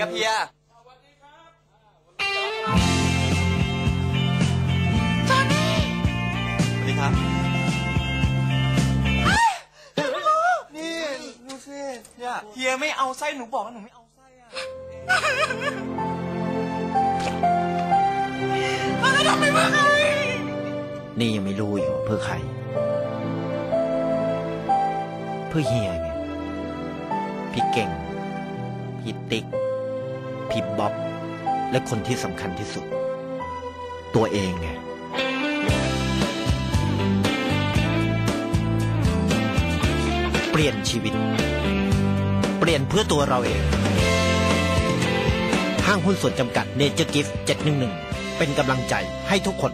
ครับเฮียสวัสดีครับ นี่ดูสิเฮียเฮียไม่เอาไส้หนูบอกว่าหนูไม่เอาไส้อะนี่ยังไม่รู้อยู่ว่าเพื่อใคร เพื่อเฮียไงพี่เก่ง พี่ติ๊ก พี่บ๊อบ และคนที่สำคัญที่สุด ตัวเองไงเปลี่ยนชีวิต เปลี่ยนเพื่อตัวเราเอง ห้างหุ้นส่วนจำกัดเนเจอร์กิฟต์711 เป็นกำลังใจให้ทุกคน